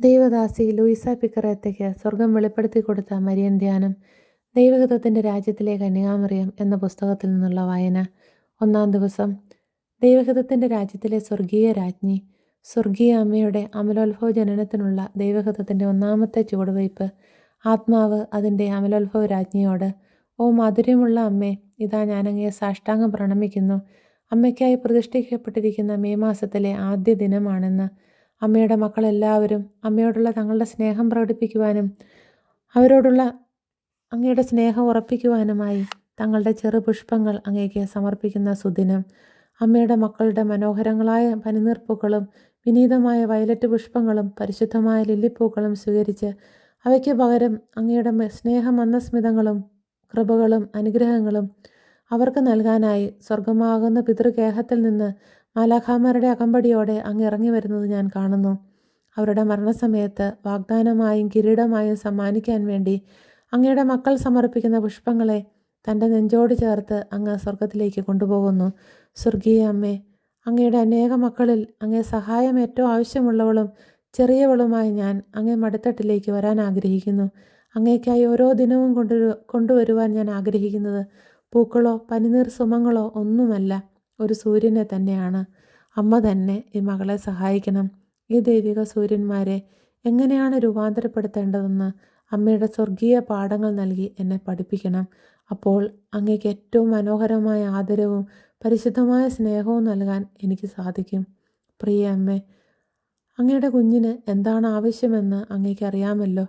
ദൈവദാസി Louisa പിക്കറേത്തയ്ക്ക് സ്വർഗം വെളിപ്പെടുത്തി കൊടുത്ത മരിയൻ ധ്യാനം ദൈവഹിതത്തിന്റെ രാജ്യത്തിലെ കന്യാമറിയം എന്ന പുസ്തകത്തിൽ നിന്നുള്ള വായന. ഒന്നാം ദിവസം ദൈവഹിതത്തിന്റെ രാജ്യത്തിലെ സ്വർഗീയ രാജ്ഞി സ്വർഗീയ അമ്മയുടെ അമലോത്ഭവ ജനനത്തിനുള്ള ദൈവഹിതത്തിന്റെ ഒന്നാമത്തെ ചുവടുവയ്പ് ആത്മാവ് അതിന്റെ അമലോത്ഭവ രാജ്ഞിയോട് ഓ മാധുര്യമുള്ള അമ്മേ ഇതാ ഞാനങ്ങയെ സാഷ്ടാംഗം പ്രണമിക്കുന്നു. അമ്മയ്ക്കായി പ്രതിഷ്ഠിക്കപ്പെട്ടിരിക്കുന്ന മെയ് മാസത്തിലെ ആദ്യ ദിനമാണെന്ന് അമ്മയുടെ മക്കളെല്ലാവരും അമ്മയോടുള്ള തങ്ങളുടെ സ്നേഹം പ്രകടിപ്പിക്കുവാനും അവരോടുള്ള അങ്ങയുടെ സ്നേഹം ഉറപ്പിക്കുവാനുമായി തങ്ങളുടെ ചെറു പുഷ്പങ്ങൾ അങ്ങേക്ക് സമർപ്പിക്കുന്ന സുദിനം. അമ്മയുടെ മക്കളുടെ മനോഹരങ്ങളായ പനിനീർപ്പൂക്കളും വിനീതമായ വയലറ്റ് പുഷ്പങ്ങളും പരിശുദ്ധമായ ലില്ലിപ്പൂക്കളും സ്വീകരിച്ച് അവയ്ക്ക് പകരം അങ്ങയുടെ സ്നേഹമന്ദസ്മിതങ്ങളും കൃപകളും അനുഗ്രഹങ്ങളും അവർക്ക് നൽകാനായി സ്വർഗമാകുന്ന പിതൃഗേഹത്തിൽ നിന്ന് മാലാഖാമാരുടെ അകമ്പടിയോടെ അങ്ങ് ഇറങ്ങി വരുന്നത് ഞാൻ കാണുന്നു. അവരുടെ മരണസമയത്ത് വാഗ്ദാനമായും കിരീടമായും സമ്മാനിക്കാൻ വേണ്ടി അങ്ങയുടെ മക്കൾ സമർപ്പിക്കുന്ന പുഷ്പങ്ങളെ തന്റെ നെഞ്ചോട് ചേർത്ത് അങ്ങ് സ്വർഗത്തിലേക്ക് കൊണ്ടുപോകുന്നു. സ്വർഗീയ അമ്മേ അങ്ങയുടെ അനേക മക്കളിൽ അങ്ങേ സഹായം ഏറ്റവും ആവശ്യമുള്ളവളും ചെറിയവളുമായി ഞാൻ അങ്ങേ മടിത്തട്ടിലേക്ക് വരാൻ ആഗ്രഹിക്കുന്നു. അങ്ങേക്കായി ഓരോ ദിനവും കൊണ്ടുവരു കൊണ്ടുവരുവാൻ ഞാൻ ആഗ്രഹിക്കുന്നത് പൂക്കളോ പനിനീർ സുമങ്ങളോ ഒന്നുമല്ല. ഒരു സൂര്യനെ തന്നെയാണ്. അമ്മ തന്നെ ഈ മകളെ സഹായിക്കണം. ഈ ദൈവിക സൂര്യന്മാരെ എങ്ങനെയാണ് രൂപാന്തരപ്പെടുത്തേണ്ടതെന്ന് അമ്മയുടെ സ്വർഗീയ പാഠങ്ങൾ നൽകി എന്നെ പഠിപ്പിക്കണം. അപ്പോൾ അങ്ങേക്ക് ഏറ്റവും മനോഹരമായ ആദരവും പരിശുദ്ധമായ സ്നേഹവും നൽകാൻ എനിക്ക് സാധിക്കും. പ്രിയ അമ്മേ അങ്ങയുടെ കുഞ്ഞിന് എന്താണ് ആവശ്യമെന്ന് അങ്ങേക്ക് അറിയാമല്ലോ.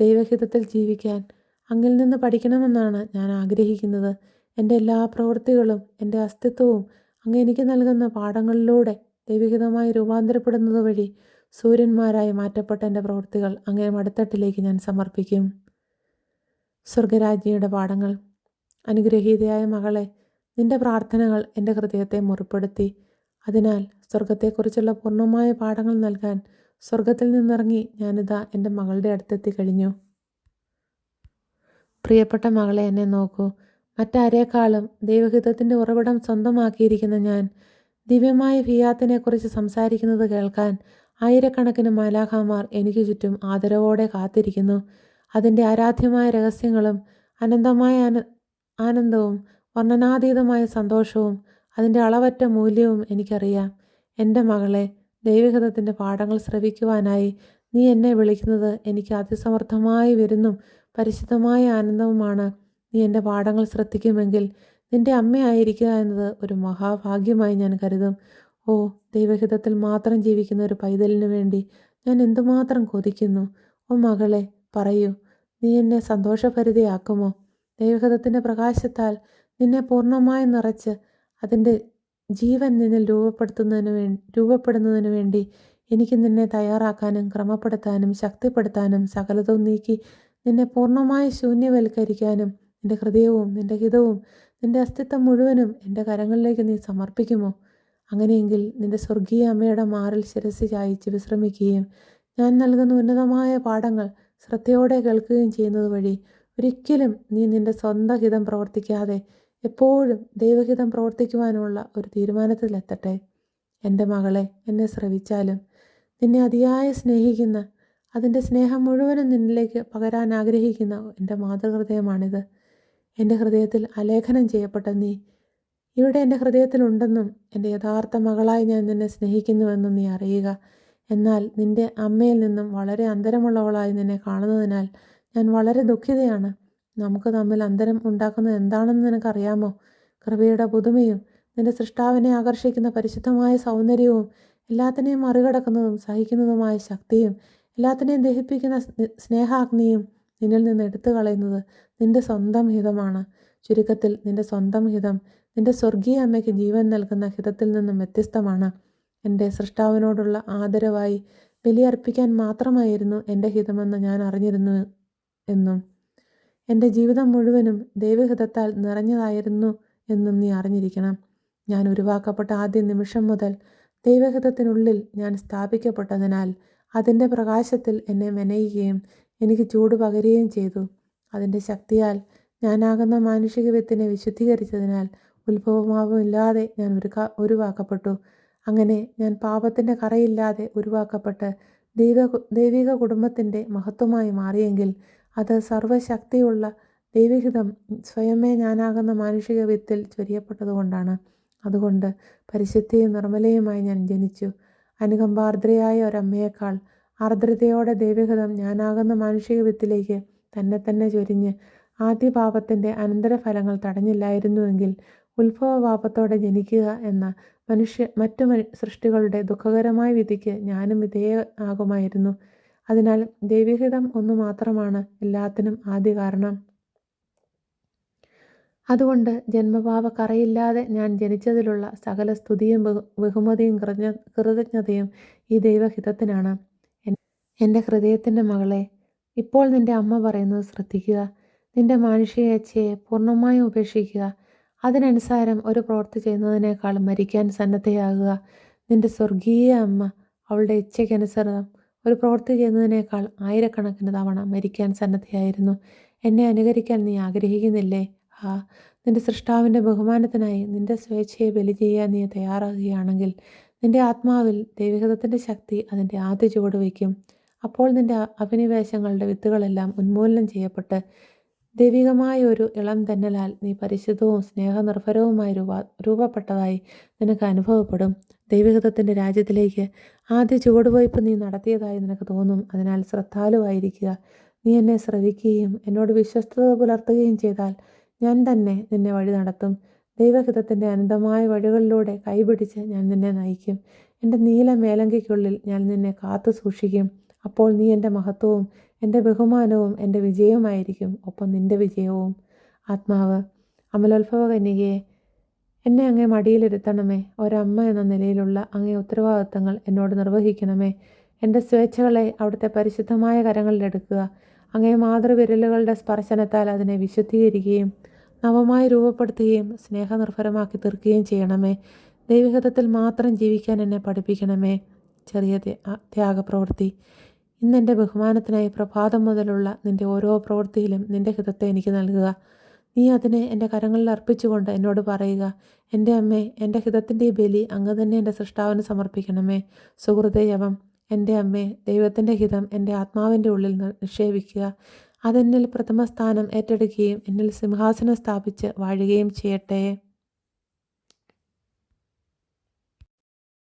ദൈവഹിതത്തിൽ ജീവിക്കാൻ അങ്ങിൽ നിന്ന് പഠിക്കണമെന്നാണ് ഞാൻ ആഗ്രഹിക്കുന്നത്. എന്റെ എല്ലാ പ്രവൃത്തികളും എന്റെ അസ്തിത്വവും അങ്ങ് എനിക്ക് നൽകുന്ന പാഠങ്ങളിലൂടെ ദൈവികതമായി രൂപാന്തരപ്പെടുന്നത് വഴി സൂര്യന്മാരായി മാറ്റപ്പെട്ട എന്റെ പ്രവൃത്തികൾ അങ്ങേ മടുത്തട്ടിലേക്ക് ഞാൻ സമർപ്പിക്കും. സ്വർഗരാജ്ഞിയുടെ പാഠങ്ങൾ. അനുഗ്രഹീതയായ മകളെ നിന്റെ പ്രാർത്ഥനകൾ എന്റെ ഹൃദയത്തെ മുറിപ്പെടുത്തി. അതിനാൽ സ്വർഗത്തെക്കുറിച്ചുള്ള പൂർണമായ പാഠങ്ങൾ നൽകാൻ സ്വർഗത്തിൽ നിന്നിറങ്ങി ഞാനിതാ എന്റെ മകളുടെ അടുത്തെത്തി കഴിഞ്ഞു. പ്രിയപ്പെട്ട മകളെ എന്നെ നോക്കൂ. മറ്റാരേക്കാളും ദൈവഹിതത്തിന്റെ ഉറവിടം സ്വന്തമാക്കിയിരിക്കുന്ന ഞാൻ ദിവ്യമായ ഫിയാത്തിനെക്കുറിച്ച് സംസാരിക്കുന്നത് കേൾക്കാൻ ആയിരക്കണക്കിന് മാലാഖാമാർ എനിക്ക് ചുറ്റും ആദരവോടെ കാത്തിരിക്കുന്നു. അതിന്റെ ആരാധ്യമായ രഹസ്യങ്ങളും അനന്തമായ ആനന്ദവും വർണനാതീതമായ സന്തോഷവും അതിന്റെ അളവറ്റ മൂല്യവും എനിക്കറിയാം. എന്റെ മകളെ ദൈവഹിതത്തിന്റെ പാഠങ്ങൾ ശ്രവിക്കുവാനായി നീ എന്നെ വിളിക്കുന്നത് എനിക്ക് അതിസമർത്ഥമായി വരുന്നും. പരിശുദ്ധമായ ആനന്ദവുമാണ് നീ എന്റെ പാഠങ്ങൾ ശ്രദ്ധിക്കുമെങ്കിൽ നിന്റെ അമ്മയായിരിക്കുക എന്നത് ഒരു മഹാഭാഗ്യമായി ഞാൻ കരുതും. ഓ ദൈവഹിതത്തിൽ മാത്രം ജീവിക്കുന്ന ഒരു പൈതലിന് വേണ്ടി ഞാൻ എന്തുമാത്രം കൊതിക്കുന്നു. ഓ മകളെ പറയൂ നീ എന്നെ സന്തോഷഭരിതയാക്കുമോ? ദൈവഹിതത്തിന്റെ പ്രകാശത്താൽ നിന്നെ പൂർണമായി നിറച്ച് അതിന്റെ ജീവൻ നിന്നിൽ രൂപപ്പെടുത്തുന്നതിന് വേ രൂപപ്പെടുന്നതിന് വേണ്ടി എനിക്ക് നിന്നെ തയ്യാറാക്കാനും ക്രമപ്പെടുത്താനും ശക്തിപ്പെടുത്താനും സകലതും നീക്കി നിന്നെ പൂർണമായി ശൂന്യവൽക്കരിക്കാനും നിന്റെ ഹൃദയവും നിന്റെ ഹിതവും നിന്റെ അസ്തിത്വം മുഴുവനും എന്റെ കരങ്ങളിലേക്ക് നീ സമർപ്പിക്കുമോ? അങ്ങനെയെങ്കിൽ നിന്റെ സ്വർഗീയ അമ്മയുടെ മാറിൽ ശിരസ് ചായച്ച് വിശ്രമിക്കുകയും ഞാൻ നൽകുന്ന ഉന്നതമായ പാഠങ്ങൾ ശ്രദ്ധയോടെ കേൾക്കുകയും ചെയ്യുന്നത് വഴി ഒരിക്കലും നീ നിന്റെ സ്വന്തം ഹിതം പ്രവർത്തിക്കാതെ എപ്പോഴും ദൈവഹിതം പ്രവർത്തിക്കുവാനുള്ള ഒരു തീരുമാനത്തിലെത്തട്ടെ എന്റെ മകളെ എന്നെ ശ്രവിച്ചാലും നിന്നെ അതിയായി സ്നേഹിക്കുന്ന അതിന്റെ സ്നേഹം മുഴുവനും നിന്നിലേക്ക് പകരാൻ ആഗ്രഹിക്കുന്ന എന്റെ മാതൃഹൃദയമാണിത്. എന്റെ ഹൃദയത്തിൽ അലേഖനം ചെയ്യപ്പെട്ട നീ. ഇവിടെ എന്റെ ഹൃദയത്തിലുണ്ടെന്നും എന്റെ യഥാർത്ഥ മകളായി ഞാൻ നിന്നെ സ്നേഹിക്കുന്നുവെന്നും നീ അറിയുക. എന്നാൽ നിന്റെ അമ്മയിൽ നിന്നും വളരെ അന്തരമുള്ളവളായി നിന്നെ കാണുന്നതിനാൽ ഞാൻ വളരെ ദുഃഖിതയാണ്. നമുക്ക് തമ്മിൽ അന്തരം ഉണ്ടാക്കുന്നത് എന്താണെന്ന് നിനക്കറിയാമോ? കൃപയുടെ പുതുമയും നിന്റെ സൃഷ്ടാവിനെ ആകർഷിക്കുന്ന പരിശുദ്ധമായ സൗന്ദര്യവും എല്ലാത്തിനെയും മറികടക്കുന്നതും സഹിക്കുന്നതുമായ ശക്തിയും എല്ലാത്തിനെയും ദഹിപ്പിക്കുന്ന സ്നേഹാഗ്നിയും നിന്നിൽ നിന്ന് എടുത്തു കളയുന്നത് നിന്റെ സ്വന്തം ഹിതമാണ്. ചുരുക്കത്തിൽ നിന്റെ സ്വന്തം ഹിതം നിന്റെ സ്വർഗീയ അമ്മയ്ക്ക് ജീവൻ നൽകുന്ന ഹിതത്തിൽ നിന്നും വ്യത്യസ്തമാണ്. എന്റെ സൃഷ്ടാവിനോടുള്ള ആദരവായി ബലിയർപ്പിക്കാൻ മാത്രമായിരുന്നു എന്റെ ഹിതമെന്ന് ഞാൻ അറിഞ്ഞിരുന്നു എന്നും എന്റെ ജീവിതം മുഴുവനും ദൈവഹിതത്താൽ നിറഞ്ഞതായിരുന്നു എന്നും നീ അറിഞ്ഞിരിക്കണം. ഞാൻ ഉരുവാക്കപ്പെട്ട ആദ്യ നിമിഷം മുതൽ ദൈവഹിതത്തിനുള്ളിൽ ഞാൻ സ്ഥാപിക്കപ്പെട്ടതിനാൽ അതിന്റെ പ്രകാശത്തിൽ എന്നെ മെനയുകയും എനിക്ക് ചൂട് പകരുകയും ചെയ്തു. അതിന്റെ ശക്തിയാൽ ഞാനാകുന്ന മാനുഷിക വിത്തിനെ വിശുദ്ധീകരിച്ചതിനാൽ ഉത്ഭവമാവുമില്ലാതെ ഞാൻ ഒരു ഒരുവാക്കപ്പെട്ടു അങ്ങനെ ഞാൻ പാപത്തിന്റെ കറയില്ലാതെ ഉരുവാക്കപ്പെട്ട് ദൈവ ദൈവിക കുടുംബത്തിന്റെ മഹത്വമായി മാറിയെങ്കിൽ അത് സർവശക്തിയുള്ള ദൈവഹിതം സ്വയമേ ഞാനാകുന്ന മാനുഷിക വിത്തിൽ ചൊരിയപ്പെട്ടതുകൊണ്ടാണ്. അതുകൊണ്ട് പരിശുദ്ധിയും നിർമ്മലയുമായി ഞാൻ ജനിച്ചു. അനുകമ്പാർദ്രയായ ഒരമ്മയേക്കാൾ ആർദ്രതയോടെ ദൈവഹിതം ഞാനാകുന്ന മാനുഷിക വിത്തിലേക്ക് തന്നെ തന്നെ ചൊരിഞ്ഞ് ആദ്യ പാപത്തിന്റെ അനന്തരഫലങ്ങൾ തടഞ്ഞില്ലായിരുന്നുവെങ്കിൽ ഉത്ഭവ പാപത്തോടെ ജനിക്കുക എന്ന മനുഷ്യ മറ്റു സൃഷ്ടികളുടെ ദുഃഖകരമായ വിധിക്ക് ഞാനും വിധേയമാകുമായിരുന്നു അതിനാൽ ദൈവഹിതം ഒന്നു മാത്രമാണ് എല്ലാത്തിനും ആദ്യ കാരണം. അതുകൊണ്ട് ജന്മപാപ കറയില്ലാതെ ഞാൻ ജനിച്ചതിലുള്ള സകല സ്തുതിയും ബഹു ബഹുമതിയും കൃതജ്ഞ കൃതജ്ഞതയും ഈ ദൈവഹിതത്തിനാണ്. എന്റെ ഹൃദയത്തിന്റെ മകളെ ഇപ്പോൾ നിന്റെ അമ്മ പറയുന്നത് ശ്രദ്ധിക്കുക. നിന്റെ മാനുഷിക അച്ഛയെ പൂർണമായും ഉപേക്ഷിക്കുക. അതിനനുസാരം ഒരു പ്രവൃത്തി ചെയ്യുന്നതിനേക്കാൾ മരിക്കാൻ സന്നദ്ധയാകുക. നിന്റെ സ്വർഗീയ അമ്മ അവളുടെ ഇച്ഛയ്ക്കനുസരണം ഒരു പ്രവൃത്തി ചെയ്യുന്നതിനേക്കാൾ ആയിരക്കണക്കിന് തവണ മരിക്കാൻ സന്നദ്ധയായിരുന്നു. എന്നെ അനുകരിക്കാൻ നീ ആഗ്രഹിക്കുന്നില്ലേ? ആ നിന്റെ സൃഷ്ടാവിന്റെ ബഹുമാനത്തിനായി നിന്റെ സ്വേച്ഛയെ ബലി ചെയ്യാൻ നീ തയ്യാറാകുകയാണെങ്കിൽ നിന്റെ ആത്മാവിൽ ദൈവഹിതത്തിന്റെ ശക്തി അതിന്റെ ആദ്യ ചുവട് വയ്ക്കും. അപ്പോൾ നിന്റെ അഭിനിവേശങ്ങളുടെ വിത്തുകളെല്ലാം ഉന്മൂലനം ചെയ്യപ്പെട്ട് ദൈവികമായ ഒരു ഇളം തന്നലാൽ നീ പരിശുദ്ധവും സ്നേഹനിർഭരവുമായി രൂപ രൂപപ്പെട്ടതായി നിനക്ക് അനുഭവപ്പെടും. ദൈവികതത്തിന്റെ രാജ്യത്തിലേക്ക് ആദ്യ ചുവടുവയ്പ് നീ നടത്തിയതായി നിനക്ക് തോന്നും. അതിനാൽ ശ്രദ്ധാലുവായിരിക്കുക നീ എന്നെ ശ്രവിക്കുകയും എന്നോട് വിശ്വസ്തത പുലർത്തുകയും ചെയ്താൽ ഞാൻ തന്നെ നിന്നെ വഴി നടത്തും. ദൈവഹിതത്തിന്റെ അനന്തമായ വഴികളിലൂടെ കൈപിടിച്ച് ഞാൻ നിന്നെ നയിക്കും. എന്റെ നീല മേലങ്കിക്കുള്ളിൽ ഞാൻ നിന്നെ കാത്തു സൂക്ഷിക്കും അപ്പോൾ നീ എന്റെ മഹത്വവും എന്റെ ബഹുമാനവും എന്റെ വിജയവുമായിരിക്കും. ഒപ്പം നിന്റെ വിജയവും. ആത്മാവ് അമലോത്ഭവ കന്യകയെ എന്നെ അങ്ങേ മടിയിലിരുത്തണമേ. ഒരമ്മ എന്ന നിലയിലുള്ള അങ്ങേ ഉത്തരവാദിത്തങ്ങൾ എന്നോട് നിർവഹിക്കണമേ. എന്റെ സ്വേച്ഛകളെ അവിടുത്തെ പരിശുദ്ധമായ കരങ്ങളിലെടുക്കുക അങ്ങേ മാതൃവിരലുകളുടെ സ്പർശനത്താൽ അതിനെ വിശുദ്ധീകരിക്കുകയും നവമായി രൂപപ്പെടുത്തുകയും സ്നേഹനിർഭരമാക്കി തീർക്കുകയും ചെയ്യണമേ. ദൈവഹിതത്തിൽ മാത്രം ജീവിക്കാൻ എന്നെ പഠിപ്പിക്കണമേ. ചെറിയ ത്യ- ത്യാഗപ്രവൃത്തി. ഇന്ന് എന്റെ ബഹുമാനത്തിനായി പ്രഭാതം മുതലുള്ള നിന്റെ ഓരോ പ്രവൃത്തിയിലും നിന്റെ ഹിതത്തെ എനിക്ക് നൽകുക. നീ അതിനെ എന്റെ കരങ്ങളിൽ അർപ്പിച്ചുകൊണ്ട് എന്നോട് പറയുക എന്റെ അമ്മേ എന്റെ ഹിതത്തിന്റെ ബലി അങ്ങ് തന്നെ എന്റെ സൃഷ്ടാവിന് സമർപ്പിക്കണമേ. സുഹൃദയവം എന്റെ അമ്മേ ദൈവത്തിന്റെ ഹിതം എന്റെ ആത്മാവിന്റെ ഉള്ളിൽ നിക്ഷേപിക്കുക. അതെന്നിൽ പ്രഥമ സ്ഥാനം ഏറ്റെടുക്കുകയും എന്നിൽ സിംഹാസനം സ്ഥാപിച്ച് വാഴുകയും ചെയ്യട്ടെ.